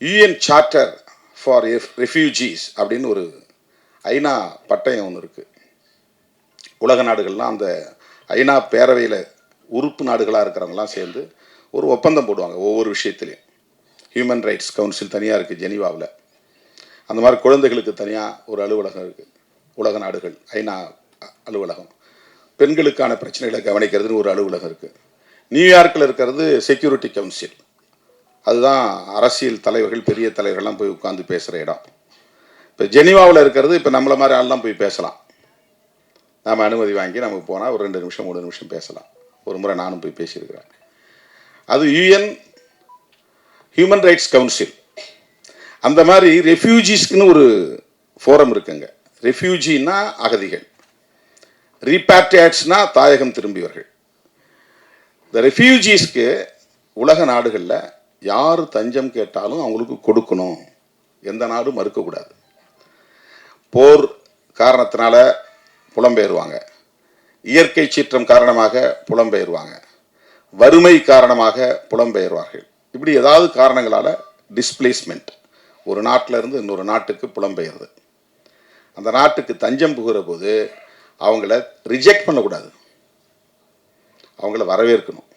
UN charter for refugees அப்படின்னு ஒரு ஐநா பட்டயம் ஒன்று இருக்குது உலக நாடுகள்லாம் அந்த ஐநா பேரவையில் உறுப்பு நாடுகளாக இருக்கிறவங்கலாம் சேர்ந்து ஒரு ஒப்பந்தம் போடுவாங்க ஒவ்வொரு விஷயத்துலையும். ஹியூமன் ரைட்ஸ் கவுன்சில் தனியாக இருக்குது ஜெனீவாவில். அந்த மாதிரி குழந்தைகளுக்கு தனியாக ஒரு அலுவலகம் இருக்குது உலக நாடுகள் ஐநா அ- அலுவலகம். பெண்களுக்கான பிரச்சனைகளை கவனிக்கிறதுன்னு ஒரு அலுவலகம் இருக்குது நியூயார்க்கில் இருக்கிறது செக்யூரிட்டி கவுன்சில் அதுதான் அரசியல் தலைவர்கள் பெரிய தலைவர்கள்லாம் போய் உட்காந்து பேசுகிற இடம். இப்போ ஜெனிவாவில் இருக்கிறது இப்போ நம்மளை மாதிரி ஆள்லாம் போய் பேசலாம். நாம் அனுமதி வாங்கி நமக்கு போனால் ஒரு ரெண்டு நிமிஷம் மூணு நிமிஷம் பேசலாம். ஒரு முறை நானும் போய் பேசியிருக்கிறேன். அது யூஎன் ஹியூமன் ரைட்ஸ் கவுன்சில் அந்த மாதிரி ரெஃப்யூஜிஸ்க்குன்னு ஒரு ஃபோரம் இருக்குங்க. ரெஃப்யூஜின்னா அகதிகள். ரீபேட்ரியாட்ஸ்னா தாயகம் திரும்பியவர்கள். இந்த ரெஃப்யூஜிஸ்க்கு உலக நாடுகளில் யார் தஞ்சம் கேட்டாலும் அவங்களுக்கு கொடுக்கணும். எந்த நாடும் மறுக்கக்கூடாது போர் காரணத்தினால புலம்பெயர்வாங்க. இயற்கை சீற்றம் காரணமாக புலம்பெயர்வாங்க. வறுமை காரணமாக புலம்பெயர்வார்கள். இப்படி ஏதாவது காரணங்களால் டிஸ்பிளேஸ்மெண்ட் ஒரு நாட்டில் இருந்து இன்னொரு நாட்டுக்கு புலம்பெயர்து அந்த நாட்டுக்கு தஞ்சம் புகிற போது அவங்கள ரிஜெக்ட் பண்ணக்கூடாது. அவங்கள வரவேற்கணும்.